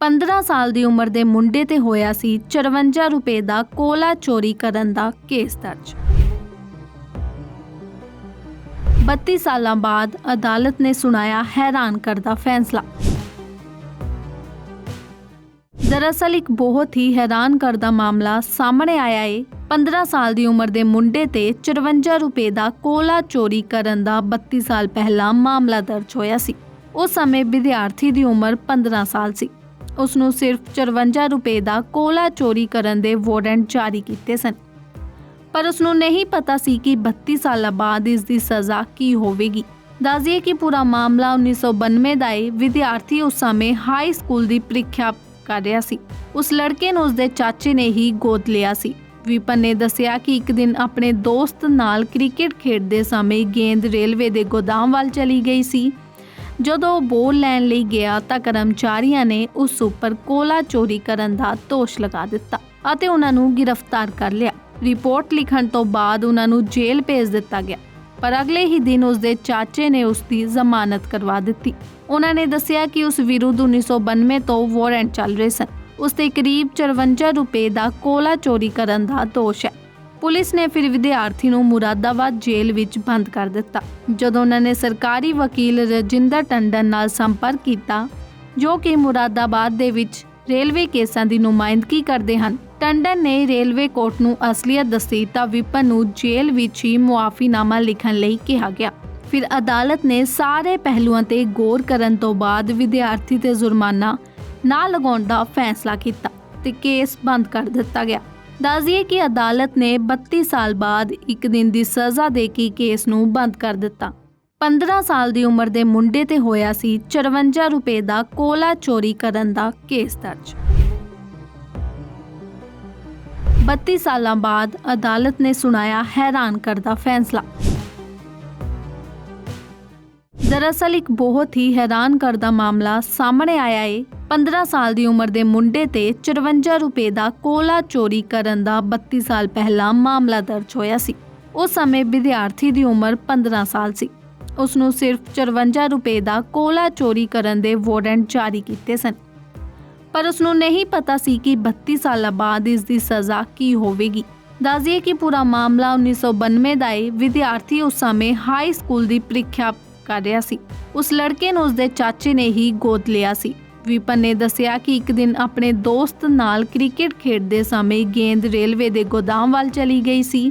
15 ਸਾਲ ਦੀ ਉਮਰ ਦੇ ਮੁੰਡੇ ਤੇ ਹੋਇਆ ਸੀ 54 ਰੁਪਏ ਦਾ ਕੋਲਾ ਚੋਰੀ ਕਰਨ ਦਾ ਕੇਸ ਦਰਜ। 32 ਸਾਲਾਂ ਬਾਅਦ ਅਦਾਲਤ ਨੇ ਸੁਣਾਇਆ ਹੈਰਾਨ ਕਰਦਾ ਫੈਸਲਾ। ਦਰਅਸਲ ਇੱਕ ਬਹੁਤ ਹੀ ਹੈਰਾਨ ਕਰਦਾ ਮਾਮਲਾ ਸਾਹਮਣੇ ਆਇਆ ਏ। 15 ਸਾਲ ਦੀ ਉਮਰ ਦੇ ਮੁੰਡੇ ਤੇ 54 ਰੁਪਏ ਦਾ ਕੋਲਾ ਚੋਰੀ ਕਰਨ ਦਾ 32 ਸਾਲ ਪਹਿਲਾਂ ਮਾਮਲਾ ਦਰਜ ਹੋਇਆ ਸੀ। ਉਸ ਸਮੇਂ ਵਿਦਿਆਰਥੀ ਦੀ ਉਮਰ 15 ਸਾਲ ਸੀ। ਉਸ ਨੂੰ ਸਿਰਫ 54 ਰੁਪਏ ਦਾ ਕੋਲਾ ਚੋਰੀ ਕਰਨ ਦੇ ਵਾਰੰਟ ਜਾਰੀ ਕੀਤੇ ਸਨ। ਪਰ ਉਸ ਨੂੰ ਨਹੀਂ ਪਤਾ ਸੀ ਕਿ 32 ਸਾਲਾਂ ਬਾਅਦ ਇਸ ਦੀ ਸਜ਼ਾ ਕੀ ਹੋਵੇਗੀ। ਦੱਸਦੀਏ ਕਿ ਪੂਰਾ ਮਾਮਲਾ 1992 ਦਾ ਹੈ ਵਿਦਿਆਰਥੀ ਉਸ ਸਮੇਂ ਹਾਈ ਸਕੂਲ ਦੀ ਪ੍ਰੀਖਿਆ ਕਰ ਰਿਹਾ ਸੀ। ਉਸ ਲੜਕੇ ਨੂੰ ਉਸਦੇ ਚਾਚੇ ਨੇ ਹੀ ਗੋਦ ਲਿਆ ਸੀ। ਵਿਪਨ ਨੇ ਦੱਸਿਆ ਕਿ ਇੱਕ ਦਿਨ ਆਪਣੇ ਦੋਸਤ ਨਾਲ ਕ੍ਰਿਕਟ ਖੇਡਦੇ ਸਮੇਂ ਗੇਂਦ ਰੇਲਵੇ ਦੇ ਗੋਦਾਮ ਵੱਲ ਚਲੀ ਗਈ ਸੀ। ਜਦੋਂ ਉਹ ਬੋਲ ਲੈਣ ਲਈ ਗਿਆ ਤਾਂ ਕਰਮਚਾਰੀਆਂ ਨੇ ਉਸ ਉੱਪਰ ਕੋਲਾ ਚੋਰੀ ਕਰਨ ਦਾ ਦੋਸ਼ ਲਗਾ ਦਿੱਤਾ ਅਤੇ ਉਹਨਾਂ ਨੂੰ ਗ੍ਰਿਫਤਾਰ ਕਰ ਲਿਆ। ਰਿਪੋਰਟ ਲਿਖਣ ਤੋਂ ਬਾਅਦ ਉਹਨਾਂ ਨੂੰ ਜੇਲ੍ਹ ਭੇਜ ਦਿੱਤਾ ਗਿਆ, ਪਰ ਅਗਲੇ ਹੀ ਦਿਨ ਉਸ ਦੇ ਚਾਚੇ ਨੇ ਉਸ ਦੀ ਜ਼ਮਾਨਤ ਕਰਵਾ ਦਿੱਤੀ। ਉਹਨਾਂ ਨੇ ਦੱਸਿਆ ਕਿ ਉਸ ਵਿਰੁੱਧ 1992 ਤੋਂ ਵਾਰੰਟ ਚੱਲ ਰਹੇ ਸਨ। ਉਸ ਤੇ ਕਰੀਬ 54 ਰੁਪਏ ਦਾ ਕੋਲਾ ਚੋਰੀ ਕਰਨ ਦਾ ਦੋਸ਼ ਹੈ। ਪੁਲਿਸ ਨੇ ਫਿਰ ਵਿਦਿਆਰਥੀ ਨੂੰ ਮੁਰਾਦਾਬਾਦ ਜੇਲ੍ਹ ਵਿੱਚ ਬੰਦ ਕਰ ਦਿੱਤਾ। ਜਦੋਂ ਉਹਨਾਂ ਨੇ ਸਰਕਾਰੀ ਵਕੀਲ ਰਜਿੰਦਰ ਟੰਡਨ ਨਾਲ ਸੰਪਰਕ ਕੀਤਾ, ਜੋ ਕਿ ਮੁਰਾਦਾਬਾਦ ਦੇ ਵਿੱਚ ਰੇਲਵੇ ਕੇਸਾਂ ਦੀ ਨੁਮਾਇੰਦਗੀ ਕਰਦੇ ਹਨ, ਟੰਡਨ ਨੇ ਰੇਲਵੇ ਕੋਰਟ ਨੂੰ ਅਸਲੀਅਤ ਦੱਸੀ ਤਾਂ ਵਿਪਨ ਨੂੰ ਜੇਲ੍ਹ ਵਿੱਚ ਹੀ ਮੁਆਫੀਨਾਮਾ ਲਿਖਣ ਲਈ ਕਿਹਾ ਗਿਆ। ਫਿਰ ਅਦਾਲਤ ਨੇ ਸਾਰੇ ਪਹਿਲੂਆਂ ਤੇ ਗੌਰ ਕਰਨ ਤੋਂ ਬਾਅਦ ਵਿਦਿਆਰਥੀ ਤੇ ਜੁਰਮਾਨਾ ਨਾ ਲਗਾਉਣ ਦਾ ਫੈਸਲਾ ਕੀਤਾ ਤੇ ਕੇਸ ਬੰਦ ਕਰ ਦਿੱਤਾ ਗਿਆ। ਦੱਸਦੀਏ ਕਿ ਅਦਾਲਤ ਨੇ 32 ਸਾਲ ਬਾਅਦ ਇੱਕ ਦਿਨ ਦੀ ਸਜ਼ਾ ਦੇ ਕੇ ਕੇਸ ਨੂੰ ਬੰਦ ਕਰ ਦਿੱਤਾ। 15 ਸਾਲ ਦੀ ਉਮਰ ਦੇ ਮੁੰਡੇ ਤੇ ਹੋਇਆ ਸੀ 54 ਰੁਪਏ ਦਾ ਕੋਲਾ ਚੋਰੀ ਕਰਨ ਦਾ ਕੇਸ ਦਰਜ। 32 ਸਾਲਾਂ ਬਾਅਦ ਅਦਾਲਤ ਨੇ ਸੁਣਾਇਆ ਹੈਰਾਨ ਕਰਦਾ ਫੈਸਲਾ। ਦਰਅਸਲ ਇੱਕ ਬਹੁਤ ਹੀ ਹੈਰਾਨ ਕਰਦਾ ਮਾਮਲਾ ਸਾਹਮਣੇ ਆਇਆ ਏ 15 ਸਾਲ ਦੀ ਉਮਰ ਦੇ ਮੁੰਡੇ ਤੇ 54 ਰੁਪਏ ਦਾ ਕੋਲਾ ਚੋਰੀ ਕਰਨ ਦਾ 32 ਸਾਲ ਪਹਿਲਾਂ ਮਾਮਲਾ ਦਰਜ ਹੋਇਆ ਸੀ। ਉਸ ਸਮੇਂ ਵਿਦਿਆਰਥੀ ਦੀ ਉਮਰ 15 ਸਾਲ ਸੀ। ਉਸ ਨੂੰ ਸਿਰਫ 54 ਰੁਪਏ ਦਾ ਕੋਲਾ ਚੋਰੀ ਕਰਨ ਦੇ ਵਾਰੰਟ ਜਾਰੀ ਕੀਤੇ ਸਨ। ਪਰ ਉਸ ਨੂੰ ਨਹੀਂ ਪਤਾ ਸੀ ਕਿ 32 ਸਾਲਾਂ ਬਾਅਦ ਇਸ ਦੀ ਸਜ਼ਾ ਕੀ ਹੋਵੇਗੀ। ਦੱਸਦੀਏ ਕਿ ਪੂਰਾ ਮਾਮਲਾ 1992 ਦਾ ਹੈ ਵਿਦਿਆਰਥੀ ਉਸ ਸਮੇਂ ਹਾਈ ਸਕੂਲ ਦੀ ਪ੍ਰੀਖਿਆ ਕਰ ਰਿਹਾ ਸੀ। ਉਸ ਲੜਕੇ ਨੂੰ ਉਸਦੇ ਚਾਚੇ ਨੇ ਹੀ ਗੋਦ ਲਿਆ ਸੀ। ਵਿਪਨ ਨੇ ਦੱਸਿਆ ਕਿ ਇੱਕ ਦਿਨ ਆਪਣੇ ਦੋਸਤ ਨਾਲ ਕ੍ਰਿਕਟ ਖੇਡਦੇ ਸਮੇਂ ਗੇਂਦ ਰੇਲਵੇ ਦੇ ਗੋਦਾਮ ਵੱਲ ਚਲੀ ਗਈ ਸੀ।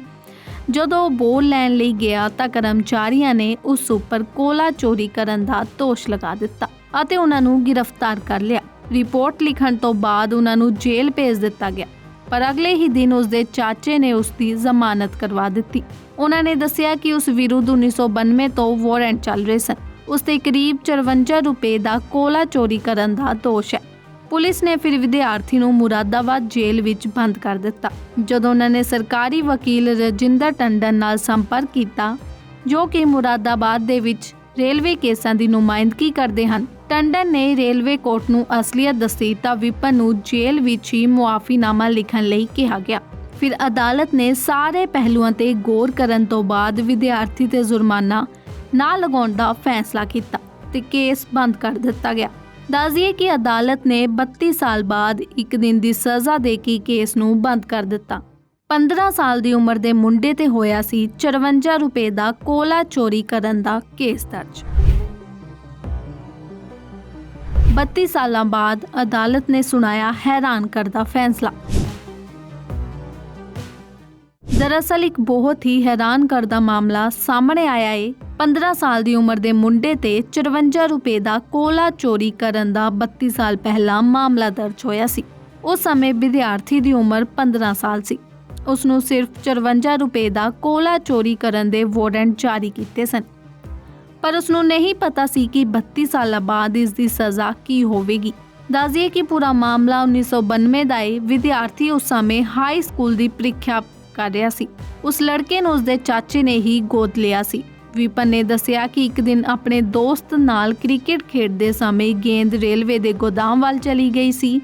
ਜਦੋਂ ਉਹ ਬੋਲ ਲੈਣ ਲਈ ਗਿਆ ਤਾਂ ਕਰਮਚਾਰੀਆਂ ਨੇ ਉਸ ਉੱਪਰ ਕੋਲਾ ਚੋਰੀ ਕਰਨ ਦਾ ਦੋਸ਼ ਲਗਾ ਦਿੱਤਾ ਅਤੇ ਉਹਨਾਂ ਨੂੰ ਗ੍ਰਿਫਤਾਰ ਕਰ ਲਿਆ। ਰਿਪੋਰਟ ਲਿਖਣ ਤੋਂ ਬਾਅਦ ਉਹਨਾਂ ਨੂੰ ਜੇਲ੍ਹ ਭੇਜ ਦਿੱਤਾ ਗਿਆ, ਪਰ ਅਗਲੇ ਹੀ ਦਿਨ ਉਸ ਦੇ ਚਾਚੇ ਨੇ ਉਸ ਦੀ ਜ਼ਮਾਨਤ ਕਰਵਾ ਦਿੱਤੀ। ਉਹਨਾਂ ਨੇ ਦੱਸਿਆ ਕਿ ਉਸ ਵਿਰੁੱਧ 1992 ਤੋਂ ਵਾਰੰਟ ਚੱਲ ਰਹੇ ਸਨ। ਉਸ ਤੇ ਕਰੀਬ 54 ਰੁਪਏ ਦਾ ਕੋਲਾ ਚੋਰੀ ਕਰਨ ਦਾ ਦੋਸ਼ ਹੈ। ਪੁਲਿਸ ਨੇ ਫਿਰ ਵਿਦਿਆਰਥੀ ਨੂੰ ਮੁਰਾਦਾਬਾਦ ਜੇਲ੍ਹ ਵਿੱਚ ਬੰਦ ਕਰ ਦਿੱਤਾ। ਜਦੋਂ ਉਹਨਾਂ ਨੇ ਸਰਕਾਰੀ ਵਕੀਲ ਰਜਿੰਦਰ ਟੰਡਨ ਨਾਲ ਸੰਪਰਕ ਕੀਤਾ, ਜੋ ਕਿ ਮੁਰਾਦਾਬਾਦ ਦੇ ਵਿੱਚ ਰੇਲਵੇ ਕੇਸਾਂ ਦੀ ਨੁਮਾਇੰਦਗੀ ਕਰਦੇ ਹਨ, ਟੰਡਨ ਨੇ ਰੇਲਵੇ ਕੋਰਟ ਨੂੰ ਅਸਲੀਅਤ ਦੱਸੀ ਤਾਂ ਵਿਪਨ ਨੂੰ ਜੇਲ੍ਹ ਵਿੱਚ ਹੀ ਮੁਆਫੀਨਾਮਾ ਲਿਖਣ ਲਈ ਕਿਹਾ ਗਿਆ। ਫਿਰ ਅਦਾਲਤ ਨੇ ਸਾਰੇ ਪਹਿਲੂਆਂ ਤੇ ਗੌਰ ਕਰਨ ਤੋਂ ਬਾਅਦ ਵਿਦਿਆਰਥੀ ਤੇ ਜੁਰਮਾਨਾ ਨਾ ਲਗਾਉਣ ਦਾ ਫੈਸਲਾ ਕੀਤਾ ਤੇ ਕੇਸ ਬੰਦ ਕਰ ਦਿੱਤਾ ਗਿਆ। ਦੱਸਦੀਏ ਕਿ ਅਦਾਲਤ ਨੇ 32 ਸਾਲ ਬਾਅਦ ਇੱਕ ਦਿਨ ਦੀ ਸਜ਼ਾ ਦੇ ਕੇ ਕੇਸ ਨੂੰ ਬੰਦ ਕਰ ਦਿੱਤਾ। 15 ਸਾਲ ਦੀ ਉਮਰ ਦੇ ਮੁੰਡੇ ਤੇ ਹੋਇਆ ਸੀ 54 ਰੁਪਏ ਦਾ ਕੋਲਾ ਚੋਰੀ ਕਰਨ ਦਾ ਕੇਸ ਦਰਜ। 32 ਸਾਲਾਂ ਬਾਅਦ ਅਦਾਲਤ ਨੇ ਸੁਣਾਇਆ ਹੈਰਾਨ ਕਰਦਾ ਫੈਸਲਾ। ਦਰਅਸਲ ਇੱਕ ਬਹੁਤ ਹੀ ਹੈਰਾਨ ਕਰਦਾ ਮਾਮਲਾ ਸਾਹਮਣੇ ਆਇਆ ਏ 15 ਸਾਲ ਦੀ ਉਮਰ ਦੇ ਮੁੰਡੇ ਤੇ 54 ਰੁਪਏ ਦਾ ਕੋਲਾ ਚੋਰੀ ਕਰਨ ਦਾ 32 ਸਾਲ ਪਹਿਲਾਂ ਮਾਮਲਾ ਦਰਜ ਹੋਇਆ ਸੀ। ਉਸ ਸਮੇਂ ਵਿਦਿਆਰਥੀ ਦੀ ਉਮਰ 15 ਸਾਲ ਸੀ। ਉਸ ਨੂੰ ਸਿਰਫ 54 ਰੁਪਏ ਦਾ ਕੋਲਾ ਚੋਰੀ ਕਰਨ ਦੇ ਵਾਰੰਟ ਜਾਰੀ ਕੀਤੇ ਸਨ। ਪਰ ਉਸ ਨੂੰ ਨਹੀਂ ਪਤਾ ਸੀ ਕਿ 32 ਸਾਲਾਂ ਬਾਅਦ ਇਸ ਦੀ ਸਜ਼ਾ ਕੀ ਹੋਵੇਗੀ। ਦੱਸਦੀਏ ਕਿ ਪੂਰਾ ਮਾਮਲਾ 1992 ਦਾ ਹੈ ਵਿਦਿਆਰਥੀ ਉਸ ਸਮੇਂ ਹਾਈ ਸਕੂਲ ਦੀ ਪ੍ਰੀਖਿਆ ਕਰ ਰਿਹਾ ਸੀ। ਉਸ ਲੜਕੇ ਨੂੰ ਉਸਦੇ ਚਾਚੇ ਨੇ ਹੀ ਗੋਦ ਲਿਆ ਸੀ। ਵਿਪਨ ਨੇ ਦੱਸਿਆ ਕਿ ਇੱਕ ਦਿਨ ਆਪਣੇ ਦੋਸਤ ਨਾਲ ਕ੍ਰਿਕਟ ਖੇਡਦੇ ਸਮੇਂ ਗੇਂਦ ਰੇਲਵੇ ਦੇ ਗੋਦਾਮ ਵੱਲ ਚਲੀ ਗਈ ਸੀ।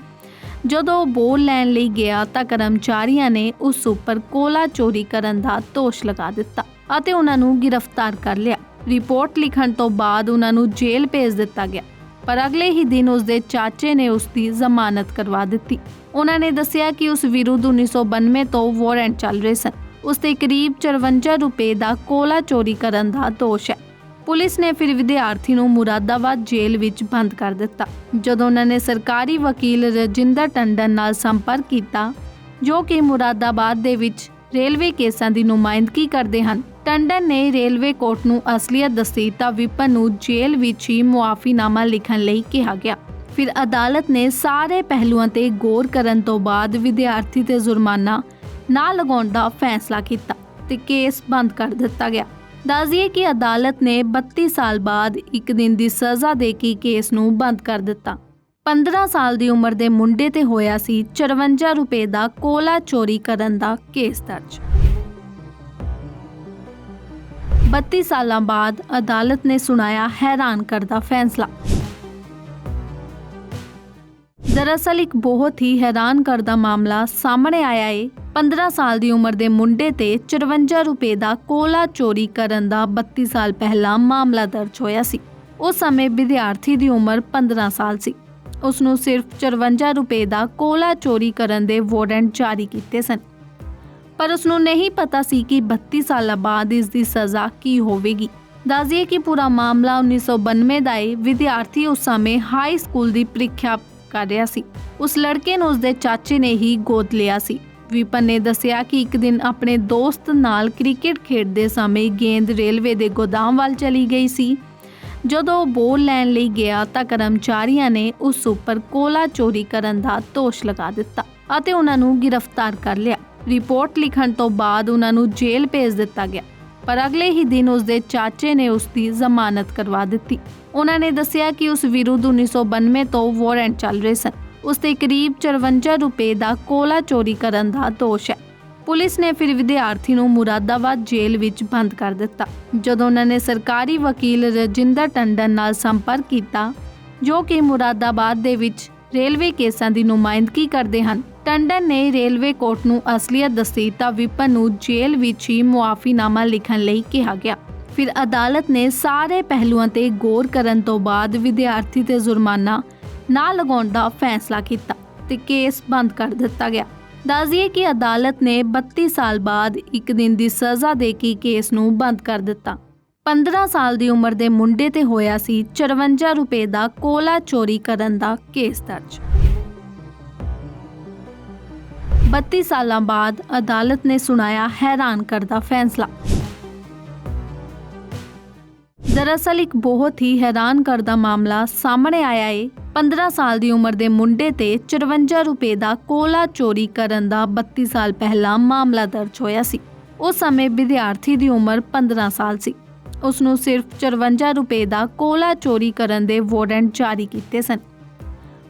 ਜਦੋਂ ਉਹ ਬੋਲ ਲੈਣ ਲਈ ਗਿਆ ਤਾਂ ਕਰਮਚਾਰੀਆਂ ਨੇ ਉਸ ਉੱਪਰ ਕੋਲਾ ਚੋਰੀ ਕਰਨ ਦਾ ਦੋਸ਼ ਲਗਾ ਦਿੱਤਾ ਅਤੇ ਉਹਨਾਂ ਨੂੰ ਗ੍ਰਿਫਤਾਰ ਕਰ ਲਿਆ। ਰਿਪੋਰਟ ਲਿਖਣ ਤੋਂ ਬਾਅਦ ਉਹਨਾਂ ਨੂੰ ਜੇਲ੍ਹ ਭੇਜ ਦਿੱਤਾ ਗਿਆ, ਪਰ ਅਗਲੇ ਹੀ ਦਿਨ ਉਸ ਦੇ ਚਾਚੇ ਨੇ ਉਸ ਦੀ ਜ਼ਮਾਨਤ ਕਰਵਾ ਦਿੱਤੀ। ਉਹਨਾਂ ਨੇ ਦੱਸਿਆ ਕਿ ਉਸ ਵਿਰੁੱਧ 1992 ਤੋਂ ਵਾਰੰਟ ਚੱਲ ਰਹੇ ਸਨ। ਉਸ ਤੇ ਕਰੀਬ 54 ਰੁਪਏ ਦਾ ਕੋਲਾ ਚੋਰੀ ਕਰਨ ਦਾ ਦੋਸ਼ ਹੈ। ਪੁਲਿਸ ਨੇ ਫਿਰ ਵਿਦਿਆਰਥੀ ਨੂੰ ਮੁਰਾਦਾਬਾਦ ਜੇਲ੍ਹ ਵਿੱਚ ਬੰਦ ਕਰ ਦਿੱਤਾ। ਜਦੋਂ ਉਹਨਾਂ ਨੇ ਸਰਕਾਰੀ ਵਕੀਲ ਰਜਿੰਦਰ ਟੰਡਨ ਨਾਲ ਸੰਪਰਕ ਕੀਤਾ, ਜੋ ਕਿ ਮੁਰਾਦਾਬਾਦ ਦੇ ਵਿੱਚ ਰੇਲਵੇ ਕੇਸਾਂ ਦੀ ਨੁਮਾਇੰਦਗੀ ਕਰਦੇ ਹਨ, ਟੰਡਨ ਨੇ ਰੇਲਵੇ ਕੋਰਟ ਨੂੰ ਅਸਲੀਅਤ ਦੱਸੀ ਤਾਂ ਵਿਪਨ ਨੂੰ ਜੇਲ੍ਹ ਵਿੱਚ ਹੀ ਮੁਆਫੀਨਾਮਾ ਲਿਖਣ ਲਈ ਕਿਹਾ ਗਿਆ। ਫਿਰ ਅਦਾਲਤ ਨੇ ਸਾਰੇ ਪਹਿਲੂਆਂ ਤੇ ਗੌਰ ਕਰਨ ਤੋਂ ਬਾਅਦ ਵਿਦਿਆਰਥੀ ਤੇ ਜੁਰਮਾਨਾ ਨਾ ਲਗਾਉਣ ਦਾ ਫੈਸਲਾ ਕੀਤਾ ਤੇ ਕੇਸ ਬੰਦ ਕਰ ਦਿੱਤਾ ਗਿਆ। ਦੱਸਦੀਏ ਕਿ ਅਦਾਲਤ ਨੇ 32 ਸਾਲ ਬਾਅਦ ਇੱਕ ਦਿਨ ਦੀ ਸਜ਼ਾ ਦੇ ਕੇ ਕੇਸ ਨੂੰ ਬੰਦ ਕਰ ਦਿੱਤਾ। 15 ਸਾਲ ਦੀ ਉਮਰ ਦੇ ਮੁੰਡੇ ਤੇ ਹੋਇਆ ਸੀ 54 ਰੁਪਏ ਦਾ ਕੋਲਾ ਚੋਰੀ ਕਰਨ ਦਾ ਕੇਸ ਦਰਜ। 32 ਸਾਲਾਂ ਬਾਅਦ ਅਦਾਲਤ ਨੇ ਸੁਣਾਇਆ ਹੈਰਾਨ ਕਰਦਾ ਫੈਸਲਾ। ਦਰਅਸਲ ਇੱਕ ਬਹੁਤ ਹੀ ਹੈਰਾਨ ਕਰਦਾ ਮਾਮਲਾ ਸਾਹਮਣੇ ਆਇਆ ਏ 15 ਸਾਲ ਦੀ ਉਮਰ ਦੇ ਮੁੰਡੇ ਤੇ 54 ਰੁਪਏ ਦਾ ਕੋਲਾ ਚੋਰੀ ਕਰਨ ਦਾ 32 ਸਾਲ ਪਹਿਲਾਂ ਮਾਮਲਾ ਦਰਜ ਹੋਇਆ ਸੀ। ਉਸ ਸਮੇਂ ਵਿਦਿਆਰਥੀ ਦੀ ਉਮਰ 15 ਸਾਲ ਸੀ। ਉਸ ਨੂੰ ਸਿਰਫ 54 ਰੁਪਏ ਦਾ ਕੋਲਾ ਚੋਰੀ ਕਰਨ ਦੇ ਵਾਰੰਟ ਜਾਰੀ ਕੀਤੇ ਸਨ। ਪਰ ਉਸ ਨੂੰ ਨਹੀਂ ਪਤਾ ਸੀ ਕਿ 32 ਸਾਲਾਂ ਬਾਅਦ ਇਸ ਦੀ ਸਜ਼ਾ ਕੀ ਹੋਵੇਗੀ। ਦੱਸਦੀਏ ਕਿ ਪੂਰਾ ਮਾਮਲਾ 1992 ਦਾ ਹੈ ਵਿਦਿਆਰਥੀ ਉਸ ਸਮੇਂ ਹਾਈ ਸਕੂਲ ਦੀ ਪ੍ਰੀਖਿਆ ਕਰ ਰਿਹਾ ਸੀ। ਉਸ ਲੜਕੇ ਨੂੰ ਉਸਦੇ ਚਾਚੇ ਨੇ ਹੀ ਗੋਦ ਲਿਆ ਸੀ। ਵਿਪਨ ਨੇ ਦੱਸਿਆ ਕਿ ਇੱਕ ਦਿਨ ਆਪਣੇ ਦੋਸਤ ਨਾਲ ਕ੍ਰਿਕਟ ਖੇਡਦੇ ਸਮੇਂ ਗੇਂਦ ਰੇਲਵੇ ਦੇ ਗੋਦਾਮ ਵੱਲ ਚਲੀ ਗਈ ਸੀ। ਜਦੋਂ ਉਹ ਬੋਲ ਲੈਣ ਲਈ ਗਿਆ ਤਾਂ ਕਰਮਚਾਰੀਆਂ ਨੇ ਉਸ ਉੱਪਰ ਕੋਲਾ ਚੋਰੀ ਕਰਨ ਦਾ ਦੋਸ਼ ਲਗਾ ਦਿੱਤਾ ਅਤੇ ਉਹਨਾਂ ਨੂੰ ਗ੍ਰਿਫਤਾਰ ਕਰ ਲਿਆ। ਰਿਪੋਰਟ ਲਿਖਣ ਤੋਂ ਬਾਅਦ ਉਹਨਾਂ ਨੂੰ ਜੇਲ੍ਹ ਭੇਜ ਦਿੱਤਾ ਗਿਆ, ਪਰ ਅਗਲੇ ਹੀ ਦਿਨ ਉਸ ਦੇ ਚਾਚੇ ਨੇ ਉਸ ਦੀ ਜ਼ਮਾਨਤ ਕਰਵਾ ਦਿੱਤੀ। ਉਹਨਾਂ ਨੇ ਦੱਸਿਆ ਕਿ ਉਸ ਵਿਰੁੱਧ 1992 ਤੋਂ ਵਾਰੰਟ ਚੱਲ ਰਹੇ ਸਨ। ਉਸ ਤੇ ਕਰੀਬ 54 ਰੁਪਏ ਦਾ ਕੋਲਾ ਚੋਰੀ ਕਰਨ ਦਾ ਦੋਸ਼ ਹੈ। ਪੁਲਿਸ ਨੇ ਫਿਰ ਵਿਦਿਆਰਥੀ ਨੂੰ ਮੁਰਾਦਾਬਾਦ ਜੇਲ੍ਹ ਵਿੱਚ ਬੰਦ ਕਰ ਦਿੱਤਾ। ਜਦੋਂ ਉਹਨਾਂ ਨੇ ਸਰਕਾਰੀ ਵਕੀਲ ਰਜਿੰਦਰ ਟੰਡਨ ਨਾਲ ਸੰਪਰਕ ਕੀਤਾ, ਜੋ ਕਿ ਮੁਰਾਦਾਬਾਦ ਦੇ ਵਿੱਚ ਰੇਲਵੇ ਕੇਸਾਂ ਦੀ ਨੁਮਾਇੰਦਗੀ ਕਰਦੇ ਹਨ, ਟੰਡਨ ਨੇ ਰੇਲਵੇ ਕੋਰਟ ਨੂੰ ਅਸਲੀਅਤ ਦੱਸੀ ਤਾਂ ਵਿਪਨ ਨੂੰ ਜੇਲ੍ਹ ਵਿੱਚ ਹੀ ਮੁਆਫੀਨਾਮਾ ਲਿਖਣ ਲਈ ਕਿਹਾ ਗਿਆ। ਫਿਰ ਅਦਾਲਤ ਨੇ ਸਾਰੇ ਪਹਿਲੂਆਂ ਤੇ ਗੌਰ ਕਰਨ ਤੋਂ ਬਾਅਦ ਵਿਦਿਆਰਥੀ ਤੇ ਜੁਰਮਾਨਾ ਨਾ ਲਗਾਉਣ ਦਾ ਫੈਸਲਾ ਕੀਤਾ ਤੇ ਕੇਸ ਬੰਦ ਕਰ ਦਿੱਤਾ ਗਿਆ। ਦੱਸਦੀਏ ਕਿ ਅਦਾਲਤ ਨੇ 32 ਸਾਲ ਬਾਅਦ ਇੱਕ ਦਿਨ ਦੀ ਸਜ਼ਾ ਦੇ ਕੇ ਕੇਸ ਨੂੰ ਬੰਦ ਕਰ ਦਿੱਤਾ। 15 ਸਾਲ ਦੀ ਉਮਰ ਦੇ ਮੁੰਡੇ ਤੇ ਹੋਇਆ ਸੀ 54 ਰੁਪਏ ਦਾ ਕੋਲਾ ਚੋਰੀ ਕਰਨ ਦਾ ਕੇਸ ਦਰਜ। 32 ਸਾਲਾਂ ਬਾਅਦ ਅਦਾਲਤ ਨੇ ਸੁਣਾਇਆ ਹੈਰਾਨ ਕਰਦਾ ਫੈਸਲਾ। ਦਰਅਸਲ ਇੱਕ ਬਹੁਤ ਹੀ ਹੈਰਾਨ ਕਰਦਾ ਮਾਮਲਾ ਸਾਹਮਣੇ ਆਇਆ ਏ 15 ਸਾਲ ਦੀ ਉਮਰ ਦੇ ਮੁੰਡੇ ਤੇ 54 ਰੁਪਏ ਦਾ ਕੋਲਾ ਚੋਰੀ ਕਰਨ ਦਾ 32 ਸਾਲ ਪਹਿਲਾਂ ਮਾਮਲਾ ਦਰਜ ਹੋਇਆ ਸੀ। ਉਸ ਸਮੇਂ ਵਿਦਿਆਰਥੀ ਦੀ ਉਮਰ 15 ਸਾਲ ਸੀ। ਉਸ ਨੂੰ ਸਿਰਫ 54 ਰੁਪਏ ਦਾ ਕੋਲਾ ਚੋਰੀ ਕਰਨ ਦੇ ਵਾਰੰਟ ਜਾਰੀ ਕੀਤੇ ਸਨ।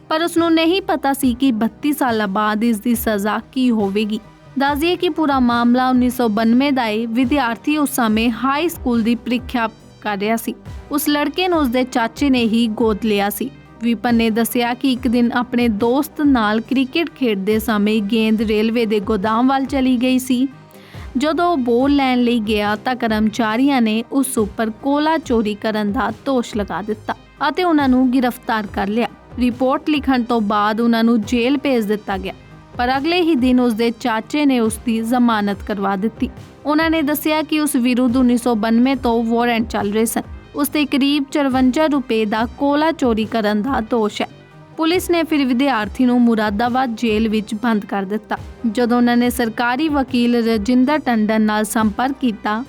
ਪਰ ਉਸ ਨੂੰ ਨਹੀਂ ਪਤਾ ਸੀ ਕਿ 32 ਸਾਲਾਂ ਬਾਅਦ ਇਸ ਦੀ ਸਜ਼ਾ ਕੀ ਹੋਵੇਗੀ। ਦੱਸਦੀਏ ਕਿ ਪੂਰਾ ਮਾਮਲਾ 1992 ਦਾ ਹੈ ਵਿਦਿਆਰਥੀ ਉਸ ਸਮੇਂ ਹਾਈ ਸਕੂਲ ਦੀ ਪ੍ਰੀਖਿਆ ਕਰ ਰਿਹਾ ਸੀ। ਉਸ ਲੜਕੇ ਨੂੰ ਉਸਦੇ ਚਾਚੇ ਨੇ ਹੀ ਗੋਦ ਲਿਆ ਸੀ। ਵਿਪਨ ਨੇ ਦੱਸਿਆ ਕਿ ਇੱਕ ਦਿਨ ਆਪਣੇ ਦੋਸਤ ਨਾਲ ਕ੍ਰਿਕਟ ਖੇਡਦੇ ਸਮੇਂ ਗੇਂਦ ਰੇਲਵੇ ਦੇ ਗੋਦਾਮ ਵੱਲ ਚਲੀ ਗਈ ਸੀ। ਜਦੋਂ ਉਹ ਬੋਲ ਲੈਣ ਲਈ ਗਿਆ ਤਾਂ ਕਰਮਚਾਰੀਆਂ ਨੇ ਉਸ ਉੱਪਰ ਕੋਲਾ ਚੋਰੀ ਕਰਨ ਦਾ ਦੋਸ਼ ਲਗਾ ਦਿੱਤਾ ਅਤੇ ਉਹਨਾਂ ਨੂੰ ਗ੍ਰਿਫਤਾਰ ਕਰ ਲਿਆ। ਰਿਪੋਰਟ ਲਿਖਣ ਤੋਂ ਬਾਅਦ ਉਹਨਾਂ ਨੂੰ ਜੇਲ੍ਹ ਭੇਜ ਦਿੱਤਾ ਗਿਆ, ਪਰ ਅਗਲੇ ਹੀ ਦਿਨ ਉਸ ਦੇ ਚਾਚੇ ਨੇ ਉਸ ਦੀ ਜ਼ਮਾਨਤ ਕਰਵਾ ਦਿੱਤੀ। ਉਹਨਾਂ ਨੇ ਦੱਸਿਆ ਕਿ ਉਸ ਵਿਰੁੱਧ 1992 ਤੋਂ ਵਾਰੰਟ ਚੱਲ ਰਹੇ ਸਨ। ਉਸ ਤੇ ਕਰੀਬ 54 ਰੁਪਏ ਦਾ ਕੋਲਾ ਚੋਰੀ ਕਰਨ ਦਾ ਦੋਸ਼ ਹੈ। ਪੁਲਿਸ ਨੇ ਫਿਰ ਵਿਦਿਆਰਥੀ ਨੂੰ ਮੁਰਾਦਾਬਾਦ ਜੇਲ੍ਹ ਵਿੱਚ ਬੰਦ ਕਰ ਦਿੱਤਾ। ਜਦੋਂ ਉਹਨਾਂ ਨੇ ਸਰਕਾਰੀ ਵਕੀਲ ਰਜਿੰਦਰ ਟੰਡਨ ਨਾਲ ਸੰਪਰਕ ਕੀਤਾ,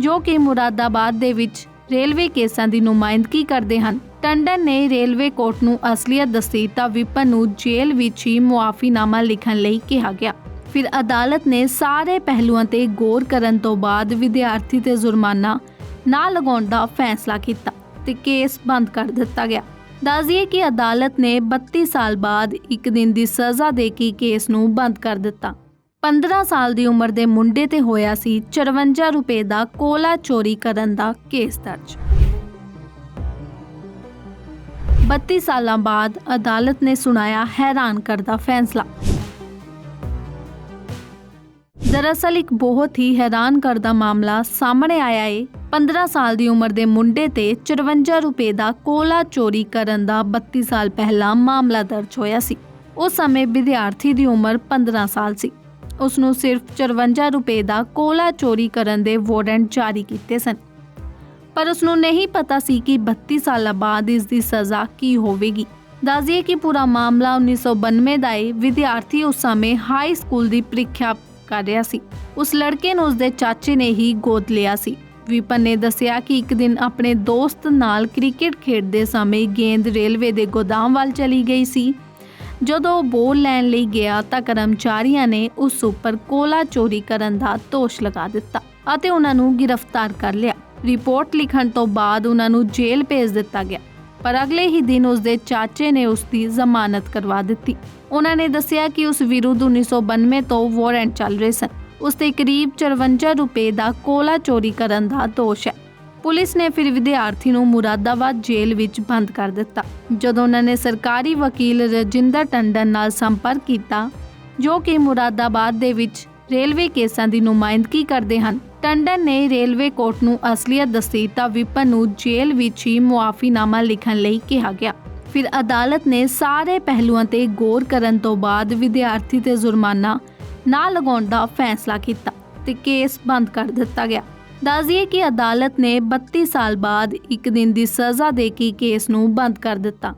ਜੋ ਕਿ ਮੁਰਾਦਾਬਾਦ ਦੇ ਵਿੱਚ ਰੇਲਵੇ ਕੇਸਾਂ ਦੀ ਨੁਮਾਇੰਦਗੀ ਕਰਦੇ ਹਨ, ਟੰਡਨ ਨੇ ਰੇਲਵੇ ਕੋਰਟ ਨੂੰ ਅਸਲੀਅਤ ਦੱਸੀ ਤਾਂ ਵਿਪਨ ਨੂੰ ਜੇਲ੍ਹ ਵਿੱਚ ਹੀ ਮੁਆਫੀਨਾਮਾ ਲਿਖਣ ਲਈ ਕਿਹਾ ਗਿਆ। ਫਿਰ ਅਦਾਲਤ ਨੇ ਸਾਰੇ ਪਹਿਲੂਆਂ ਤੇ ਗੌਰ ਕਰਨ ਤੋਂ ਬਾਅਦ ਵਿਦਿਆਰਥੀ ਤੇ ਜੁਰਮਾਨਾ ਨਾ ਲਗਾਉਣ ਦਾ ਫੈਸਲਾ ਕੀਤਾ ਤੇ ਕੇਸ ਬੰਦ ਕਰ ਦਿੱਤਾ ਗਿਆ। ਦੱਸਦੀਏ ਕਿ ਅਦਾਲਤ ਨੇ 32 ਸਾਲ ਬਾਅਦ ਇੱਕ ਦਿਨ ਦੀ ਸਜ਼ਾ ਦੇ ਕੇ ਕੇਸ ਨੂੰ ਬੰਦ ਕਰ ਦਿੱਤਾ। 15 ਸਾਲ ਦੀ ਉਮਰ ਦੇ ਮੁੰਡੇ ਤੇ ਹੋਇਆ ਸੀ 54 ਰੁਪਏ ਦਾ ਕੋਲਾ ਚੋਰੀ ਕਰਨ ਦਾ ਕੇਸ ਦਰਜ। 32 ਸਾਲਾਂ ਬਾਅਦ ਅਦਾਲਤ ਨੇ ਸੁਣਾਇਆ ਹੈਰਾਨ ਕਰਦਾ ਫੈਸਲਾ। ਦਰਅਸਲ ਇੱਕ ਬਹੁਤ ਹੀ ਹੈਰਾਨ ਕਰਦਾ ਮਾਮਲਾ ਸਾਹਮਣੇ ਆਇਆ ਏ 15 ਸਾਲ ਦੀ ਉਮਰ ਦੇ ਮੁੰਡੇ ਤੇ 54 ਰੁਪਏ ਦਾ ਕੋਲਾ ਚੋਰੀ ਕਰਨ ਦਾ 32 ਸਾਲ ਪਹਿਲਾਂ ਮਾਮਲਾ ਦਰਜ ਹੋਇਆ ਸੀ। ਉਸ ਸਮੇਂ ਵਿਦਿਆਰਥੀ ਦੀ ਉਮਰ 15 ਸਾਲ ਸੀ। ਉਸ ਨੂੰ ਸਿਰਫ 54 ਰੁਪਏ ਦਾ ਕੋਲਾ ਚੋਰੀ ਕਰਨ ਦੇ ਵਾਰੰਟ ਜਾਰੀ ਕੀਤੇ ਸਨ। ਪਰ ਉਸ ਨੂੰ ਨਹੀਂ ਪਤਾ ਸੀ ਕਿ 32 ਸਾਲਾਂ ਬਾਅਦ ਇਸ ਦੀ ਸਜ਼ਾ ਕੀ ਹੋਵੇਗੀ। ਦੱਸਦੀਏ ਕਿ ਪੂਰਾ ਮਾਮਲਾ 1992 ਦਾ ਹੈ ਵਿਦਿਆਰਥੀ ਉਸ ਸਮੇਂ ਹਾਈ ਸਕੂਲ ਦੀ ਪ੍ਰੀਖਿਆ ਕਰ ਰਿਹਾ ਸੀ। ਉਸ ਲੜਕੇ ਨੂੰ ਉਸਦੇ ਚਾਚੇ ਨੇ ਹੀ ਗੋਦ ਲਿਆ ਸੀ। ਵਿਪਨ ਨੇ ਦੱਸਿਆ ਕਿ ਇੱਕ ਦਿਨ ਆਪਣੇ ਦੋਸਤ ਨਾਲ ਕ੍ਰਿਕਟ ਖੇਡਦੇ ਸਮੇਂ ਗੇਂਦ ਰੇਲਵੇ ਦੇ ਗੋਦਾਮ ਵੱਲ ਚਲੀ ਗਈ ਸੀ। ਜਦੋਂ ਉਹ ਬੋਲ ਲੈਣ ਲਈ ਗਿਆ ਤਾਂ ਕਰਮਚਾਰੀਆਂ ਨੇ ਉਸ ਉੱਪਰ ਕੋਲਾ ਚੋਰੀ ਕਰਨ ਦਾ ਦੋਸ਼ ਲਗਾ ਦਿੱਤਾ ਅਤੇ ਉਹਨਾਂ ਨੂੰ ਗ੍ਰਿਫਤਾਰ ਕਰ ਲਿਆ। ਰਿਪੋਰਟ ਲਿਖਣ ਤੋਂ ਬਾਅਦ ਉਹਨਾਂ ਨੂੰ ਜੇਲ੍ਹ ਭੇਜ ਦਿੱਤਾ ਗਿਆ, ਪਰ ਅਗਲੇ ਹੀ ਦਿਨ ਉਸ ਦੇ ਚਾਚੇ ਨੇ ਉਸ ਦੀ ਜ਼ਮਾਨਤ ਕਰਵਾ ਦਿੱਤੀ। ਉਹਨਾਂ ਨੇ ਦੱਸਿਆ ਕਿ ਉਸ ਵਿਰੁੱਧ 1992 ਤੋਂ ਵਾਰੰਟ ਚੱਲ ਰਹੇ ਸਨ। ਉਸ ਤੇ ਕਰੀਬ 54 ਰੁਪਏ ਦਾ ਕੋਲਾ ਚੋਰੀ ਕਰਨ ਦਾ ਦੋਸ਼ ਹੈ। ਪੁਲਿਸ ਨੇ ਫਿਰ ਵਿਦਿਆਰਥੀ ਨੂੰ ਮੁਰਾਦਾਬਾਦ ਜੇਲ੍ਹ ਵਿੱਚ ਬੰਦ ਕਰ ਦਿੱਤਾ। ਜਦੋਂ ਉਹਨਾਂ ਨੇ ਸਰਕਾਰੀ ਵਕੀਲ ਰਜਿੰਦਰ ਟੰਡਨ ਨਾਲ ਸੰਪਰਕ ਕੀਤਾ, ਜੋ ਕਿ ਮੁਰਾਦਾਬਾਦ ਦੇ ਵਿੱਚ ਰੇਲਵੇ ਕੇਸਾਂ ਦੀ ਨੁਮਾਇੰਦਗੀ ਕਰਦੇ ਹਨ, ਟੰਡਨ ਨੇ ਰੇਲਵੇ ਕੋਰਟ ਨੂੰ ਅਸਲੀਅਤ ਦੱਸੀ ਤਾਂ ਵਿਪਨ ਨੂੰ ਜੇਲ੍ਹ ਵਿੱਚ ਹੀ ਮੁਆਫੀਨਾਮਾ ਲਿਖਣ ਲਈ ਕਿਹਾ ਗਿਆ। ਫਿਰ ਅਦਾਲਤ ਨੇ ਸਾਰੇ ਪਹਿਲੂਆਂ ਤੇ ਗੌਰ ਕਰਨ ਤੋਂ ਬਾਅਦ ਵਿਦਿਆਰਥੀ ਤੇ ਜੁਰਮਾਨਾ ਨਾ ਲਗਾਉਣ ਦਾ ਫੈਸਲਾ ਕੀਤਾ ਤੇ ਕੇਸ ਬੰਦ ਕਰ ਦਿੱਤਾ ਗਿਆ। ਦੱਸਦੀਏ ਕਿ ਅਦਾਲਤ ਨੇ 32 ਸਾਲ ਬਾਅਦ ਇੱਕ ਦਿਨ ਦੀ ਸਜ਼ਾ ਦੇ ਕੇ ਕੇਸ ਨੂੰ ਬੰਦ ਕਰ ਦਿੱਤਾ।